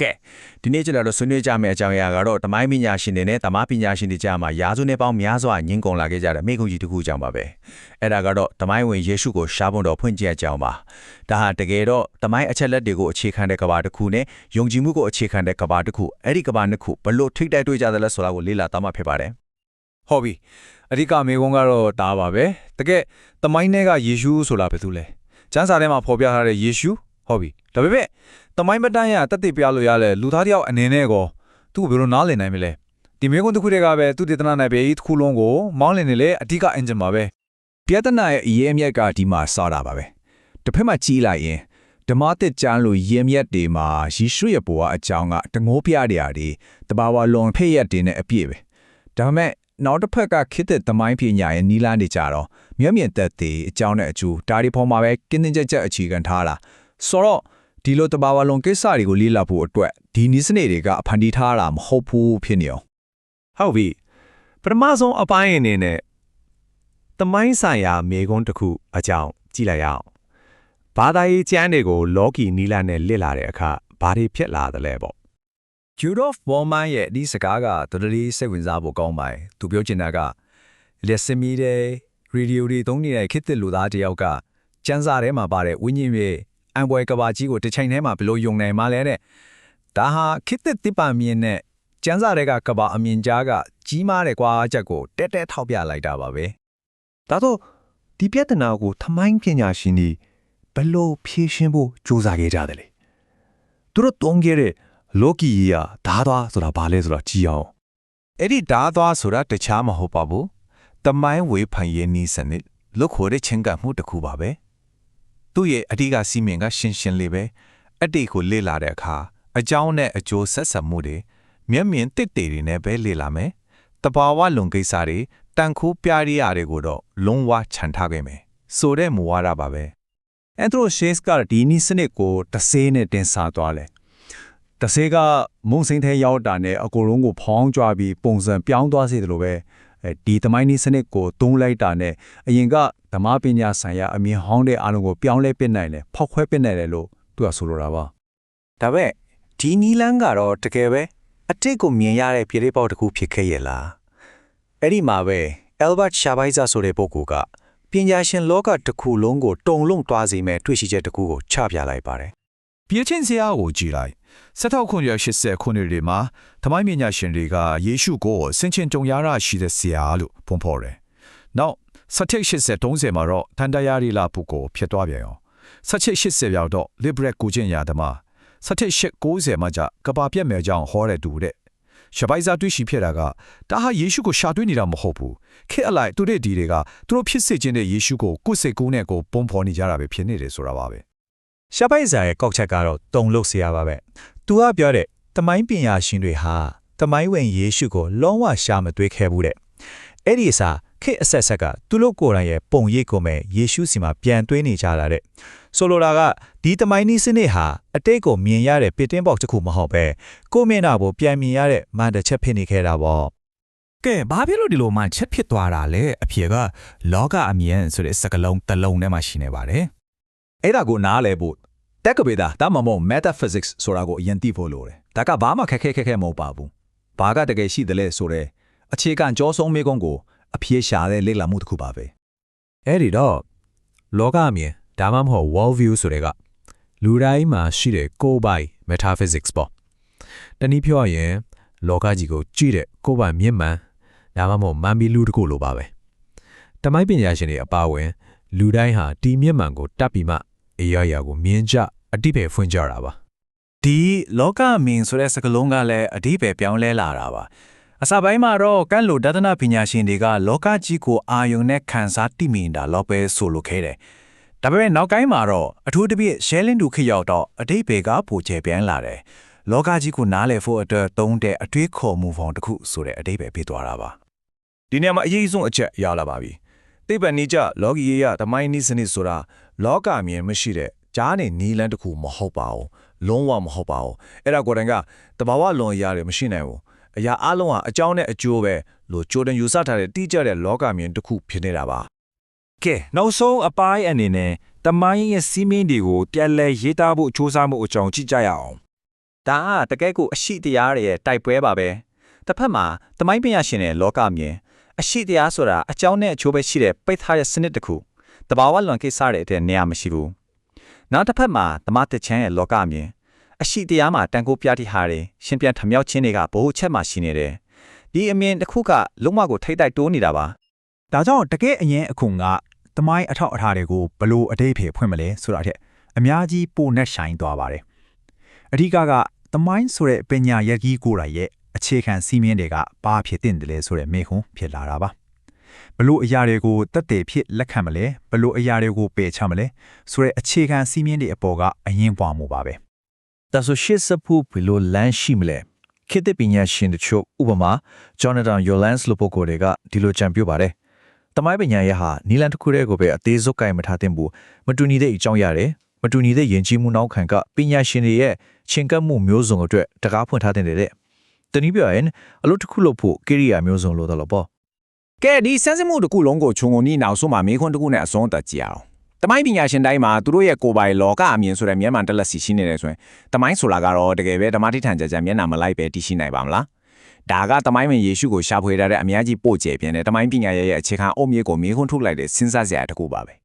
ကဲဒီနေ့ကျွန်တော်တို့ဆွေးနွေးကြမယ့်အကြောင်းအရာကတော့တမိုင်းပညာရှင်တွေနဲ့တမားပညာရှင်တွေကြားမှာရာစုနှစ်ပေါင်းများစွာညှင်းကုန်လာခဲ့ကြတဲ့မိခုကြီးတစ်ခုအကြောင်းပါပဲအဲ့ဒါကတော့တမိုင်းဝင်ယေရှုကိုရှားပွန်တော်ဖွင့်ကြည့်အကြောင်းပါဒါဟာတကယ်တော့တမိုင်းအချက်လက်တွေကိုအခြေခံတဲ့ကဘာတစ်ခုနဲ့ယုံကြည်မှုကိုအခြေခံတဲ့ကဘာတစ်ခုအဲ့ဒီကဘာနှစ်ခုဘလို့ထိတ်တိုက်တွေ့ကြတယ်လဲဆိုတာကိုလေ့လာသားမှဖြစ်ပါတယ်ဟုတ်ပြီအဓိကမေကုန်းကတော့ဒါပါပဲတကယ်တမိုင်းထဲကယေရှုဆိုတာဘယ်သူလဲကျမ်းစာထဲမှာဖော်ပြထားတဲ့ယေရှုဟုတ်ပြီ ဒါပေမဲ့တမိုင်းမတန်းရတက်တည်ပြလို့ရလဲလူသားတယောက်အနေနဲ့ကောသူ့ကိုဘယ်လိုနားလည်နိုင်မလဲဒီမေကုန်းတစ်ခုတည်းကပဲသူတေသနာနဲ့ပဲတစ်ခုလုံးကိုမောင်းလည်နေလေအဓိကအင်ဂျင်ပါပဲပြဿနာရဲ့အရေးအမြတ်ကဒီမှာစတာပါပဲတစ်ဖက်မှာကြီးလိုက်ရင်ဓမ္မသစ်ကျမ်းလိုရင်းမြတ်တွေမှာယေရှုရဲ့ဘဝအကြောင်းကတငိုးပြတဲ့အရာတွေတဘာဝလွန်ဖေးရက်တွေနဲ့အပြည့်ပဲဒါပေမဲ့နောက်တစ်ဖက်ကခေတ်သစ်သမိုင်းပညာရဲ့နီလာနေကြတော့မျက်မြင်သက်သေအကြောင်းနဲ့အကျိုးဒါဒီပေါ်မှာပဲကင်းတင်ချက်ချက်အခြေခံထားတာဆိုတော့ ဒီလိုတဘာဝလွန်ကိစ္စတွေကိုလေ့လာဖို့အတွက်ဒီနည်းစနစ်တွေကအဖန်တီးထားတာမဟုတ်ဘူးဖြစ်နေအောင်ဟုတ်ပြီပထမဆုံးအပိုင်းအနေနဲ့သမိုင်းဆိုင်ရာမေကွန်းတစ်ခုအကြောင်းကြည့်လိုက်ရအောင်ဘာသာရေးကျမ်းတွေကိုလောကီနီလာနဲ့လစ်လာတဲ့အခါဘာတွေဖြစ်လာသလဲပေါ့ Judof Bowman ရဲ့ဒီစကားကတော်တော်လေးစိတ်ဝင်စားဖို့ကောင်းပါတယ်။သူပြောချင်တာကလက်စမီတဲ့ရေဒီယိုတွေသုံးနေတဲ့ခေတ်သစ်လူသားတစ်ယောက်ကစံစာထဲမှာပါတဲ့ဝိညာဉ်ရဲ့ အံပွဲကဘာကြီးကိုတစ်ချိန်တည်းမှာဘယ်လိုယုံနိုင်မှလဲတဲ့။ဒါဟာခေတ်သစ်တစ်ပါမြင်နဲ့စံစာတွေကကဘာအမြင်ကြားကကြီးမားတဲ့ကွာချက်ကိုတက်တက်ထောက်ပြလိုက်တာပါပဲဒါတော့ဒီပြဿနာကိုသမိုင်းပညာရှင်တွေဘယ်လို့ဖြေရှင်းဖို့ကြိုးစားခဲ့ကြတယ်လေသူတို့တုံးခဲ့တဲ့လောကီကြီးကဓာသွားဆိုတာဘာလဲဆိုတာကြည့်အောင်အဲ့ဒီဓာတ်သွားဆိုတာတခြားမဟုတ်ပါဘူး။တမိုင်းဝေဖန်ရေးနည်းစနစ်လို့ခေါ်တဲ့ချင်းကပ်မှုတစ်ခုပါပဲ။ သူ့ရဲ့အဓိကစီမင်ကရှင်းရှင်းလေးပဲအတိတ်ကိုလေ့လာတဲ့အခါအကြောင်းနဲ့အကျိုးဆက်ဆက်မှုတွေမျက်မြင်တစ်တေတွေနဲ့ပဲလေ့လာမယ်။တဘာဝလွန်ကိစ္စတွေတန်ခိုးပြရိယာတွေကိုတော့လုံးဝခြံထားခဲ့မယ်။ဆိုတဲ့မူဝါဒပါပဲ။အန်သရိုရှေးစ်ကဒီနီးစနစ်ကိုတဆေးနဲ့တင်စားသွားတယ်။တဆေးကမုံစိမ့်ထဲရောက်တာနဲ့အကိုလုံးကိုဖောင်းကြွပြီးပုံစံပြောင်းသွားစေတယ်လို့ပဲအဲဒီသမိုင်းနီးစနစ်ကိုသုံးလိုက်တာနဲ့အရင်က ဓမ္မပညာဆိုင်ရာအမြင်ဟောင်းတဲ့အလုံးကိုပြောင်းလဲပစ်နိုင်တယ်ဖောက်ခွဲပစ်နိုင်တယ်လို့သူကဆိုလိုတာပါဒါပဲဒီနီလန်းကတော့တကယ်ပဲအတိတ်ကိုမြင်ရတဲ့ပြည်လေးပေါက်တစ်ခုဖြစ်ခဲ့ရဲ့လားအဲ့ဒီမှာပဲ Albert Schweitzer ဆိုတဲ့ပုဂ္ဂိုလ်ကပညာရှင်လောကတစ်ခုလုံးကိုတုံလုံးတွားစေမဲ့တွေ့ရှိချက်တစ်ခုကိုချပြလိုက်ပါတယ်ပြည့်ချင်းစရာကိုကြည်လိုက်1980ခုနှစ်တွေမှာသမိုင်းပညာရှင်တွေကယေရှုကိုဆင်ချင်ကြုံရတာရှိတဲ့ဆရာလို့ဖွင့်ဖော်တယ်။နောက် 1780 30မှာတော့တန်တရာရီလာပုဂ္ဂိုလ်ဖြစ်သွားပြန်ရော1780ရောက်တော့ liberal ကိုကျင့်ရသမား1790မှာကြကဘာပြက်မယ်ကြောင်းဟောတဲ့တူတဲ့ရှပိုက်စာတွေ့ရှိဖြစ်တာကဒါဟာယေရှုကိုရှာတွေ့နေတာမဟုတ်ဘူးခေတ်အလိုက်သူတို့ဒီတွေကသူတို့ဖြစ်စေခြင်းတဲ့ယေရှုကိုကိုယ်စိတ်ကူးနဲ့ကိုပုံဖော်နေကြတာပဲဖြစ်နေတယ်ဆိုတာပါပဲရှားပိုက်စာရဲ့ကောက်ချက်ကတော့တုံလို့ဆရာပါပဲ။ तू ကပြောတဲ့တမိုင်းပညာရှင်တွေဟာတမိုင်းဝင်ယေရှုကိုလုံးဝရှာမတွေးခဲ့ဘူးတဲ့။အဲ့ဒီအစား ခေတ်အဆက်ဆက်ကသူတို့ကိုယ်တိုင်ရဲ့ပုံရိပ်ကိုမဲ့ယေရှုစီမှာပြန်တွေးနေကြတာတဲ့။ဆိုလိုတာကဒီတမိုင်းနီးစနစ်ဟာအတိတ်ကိုမြင်ရတဲ့ပစ်တင်းဘောက်တစ်ခုမဟုတ်ပဲကိုယ့်မျက်နှာကိုပြန်မြင်ရတဲ့မန်တစ်ချက်ဖြစ်နေခဲ့တာပေါ့။ကဲဘာဖြစ်လို့ဒီလိုမှချက်ဖြစ်သွားတာလဲအဖြေကလောကအမြင်ဆိုတဲ့စကားလုံးတစ်လုံးထဲမှာရှိနေပါတယ်အဲ့ဒါကိုနားလဲဖို့တက်ကပေတာဒါမှမဟုတ် metaphysics ဆိုတာကိုအရင်သိဖို့လိုတယ်ဒါကဘာမှခက်ခဲခက်ခဲမဟုတ်ပါဘူးဘာကတကယ်ရှိတယ်လဲဆိုတော့အခြေခံကြောဆုံးမေကုန်းကို အပြေရှာတဲ့လေ့လာမှုတစ်ခုပါပဲအဲ့ဒီတော့လောကအမြင်ဒါမှမဟုတ် world view ဆိုတဲ့ကလူတိုင်းမှာရှိတဲ့ကိုယ်ပိုင် metaphysics ပေါ့တနည်းပြောရရင် လောကကြီးကိုကြည့်တဲ့ကိုယ်ပိုင်မျက်မှန်ဒါမှမဟုတ်မန်ဘီလူတစ်ခုလိုပါပဲတမိုင်းပညာရှင်တွေအပါအဝင် လူတိုင်းဟာဒီမျက်မှန်ကိုတတ်ပြီးမှအရာရာကိုမြင်ကြအတိပယ်ဖွင့်ကြတာပါဒီလောကအမြင်ဆိုတဲ့စကားလုံးကလည်းအဓိပ္ပာယ်ပြောင်းလဲလာတာပါ အစပိုင်းမှာတော့ကန့်လိုဒသနာပညာရှင်တွေကလောကကြီးကိုအာယုန်နဲ့ခံစားတိမြင်တာလောက်ပဲဆိုလိုခဲ့တယ်ဒါပေမဲ့နောက်ပိုင်းမှာတော့အထူးသဖြင့်ရှဲလင်းတူခေတ်ရောက်တော့အဓိပ္ပာယ်ကပိုကျယ်ပြန့်လာတယ်လောကကြီးကိုနားလည်ဖို့အတွက်သုံးတဲ့အတွေးခေါ်မှုဖောင်တစ်ခုဆိုတဲ့အဓိပ္ပာယ်ဖြစ်သွားတာပါဒီနေရာမှာအရေးဆုံးအချက်ရလာပါပြီ။သိပ္ပံနိကျလောကီရေးရသမိုင်းနည်းစနစ်ဆိုတာလောကမြင်မရှိတဲ့ကြားနေနီးလန်းတစ်ခုမဟုတ်ပါဘူး။လုံးဝမဟုတ်ပါဘူး။အဲ့ဒါကိုယ်တိုင်ကတဘာဝလွန်ရရတယ်မရှိနိုင်ဘူး။ အရာအလုံးဟာအကြောင်းနဲ့အကျိုးပဲလို့ကြိုတင်ယူဆထားတဲ့တိကျတဲ့လောကမြင်တစ်ခုဖြစ်နေတာပါကဲနောက်ဆုံးအပိုင်းအနေနဲ့တမိုင်းရဲ့စီးမင်းတွေကိုပြန်လဲရေးသားဖို့စ조사မှုအကြောင်းကြည့်ကြရအောင်ဒါကတကယ်ကိုအရှိတရားတွေရဲ့တိုက်ပွဲပါပဲတစ်ဖက်မှာသမိုင်းပညာရှင်တဲ့လောကအမြင်အရှိတရားဆိုတာအကြောင်းနဲ့အကျိုးပဲရှိတဲ့ပိတ်ထားတဲ့စနစ်တစ်ခုတဘာဝလွန်ကိစ္စတွေတဲ့နေရာမရှိဘူးနောက်တစ်ဖက်မှာသမတချမ်းရဲ့လောကအမြင် အရှိတရားမှာတန်ခိုးပြတိဟာတွေရှင်ပြန်ထမြောက်ခြင်းတွေကဘိုးချက်မှရှိနေတယ်ဒီအမြင်တစ်ခုကလုံးဝကိုထိတ်တိုက်တိုးနေတာပါဒါကြောင့်တကယ်အရင်အခုကတမိုင်းအထောက်အထားတွေကိုဘလို့အတိတ်ဖေဖွင့်မလဲဆိုတာတဲ့အများကြီးပိုနဲ့ဆိုင်သွားပါတယ်။အဓိကကသမိုင်းဆိုတဲ့ပညာရက်ကြီးကိုယ်တိုင်ရဲ့အခြေခံစီးမြင်တွေကဘာဖြစ်တင်တယ်လဲဆိုတဲ့မေခွန်းဖြစ်လာတာပါ။ဘလို့အရာတွေကိုတက်တယ်ဖြစ်လက်ခံမလဲဘလို့အရာတွေကိုပယ်ချမလဲဆိုတဲ့အခြေခံစီးမြင်တွေအပေါ်ကအရင်ပွားမှုပါပဲ ဒါဆိုရှစ်စဖို့ဘယ်လိုလမ်းရှိမလဲခေတ်သစ်ပညာရှင်တို့ချို့ဥပမာ Jonathan Yolans လိုပုဂ္ဂိုလ်တွေကဒီလိုကြံပြပါတယ်။တမိုင်းပညာရဲ့ဟာနီလန်တစ်ခုတည်းကိုပဲအသေးစုပ်ကိုင်မထားသင့်ဘူးမတူညီတဲ့အကြောင်းရတယ်မတူညီတဲ့ယဉ်ကျေးမှုနောက်ခံကပညာရှင်တွေရဲ့ချင်းကပ်မှုမျိုးစုံအတွက်တကားဖွင့်ထားတဲ့တဲ့တနည်းပြောရင်အလုပ်တစ်ခုလုပ်ဖို့ကိရိယာမျိုးစုံလို့တော့ပေါ့ကဲဒီစမ်းစစ်မှုတစ်ခုလုံးကိုခြုံငုံပြီးနောက်ဆုံးမှာမေခွန်းတစ်ခုနဲ့အဆုံးသတ်ကြည့်အောင် တမိုင်းပညာရှင်တိုင်းမှာသူတို့ရဲ့ကိုယ်ပိုင်လောကအမြင်ဆိုတဲ့မျက်မှန်တက်လက်စီရှိနေတယ်ဆိုရင်တမိုင်းဆိုတာကတော့တကယ်ပဲဓမ္မတိထန်ကြကြမျက်နှာမလိုက်ပဲတည်ရှိနိုင်ပါမလားဒါကတမိုင်းဝင်ယေရှုကိုရှာဖွေထားတဲ့အများကြီးပို့ကျဲပြင်းတဲ့တမိုင်းပညာရဲ့ရဲ့အခြေခံအုတ်မြေကိုမေခွန်းထုတ်လိုက်တဲ့စဉ်းစားစရာတစ်ခုပါပဲ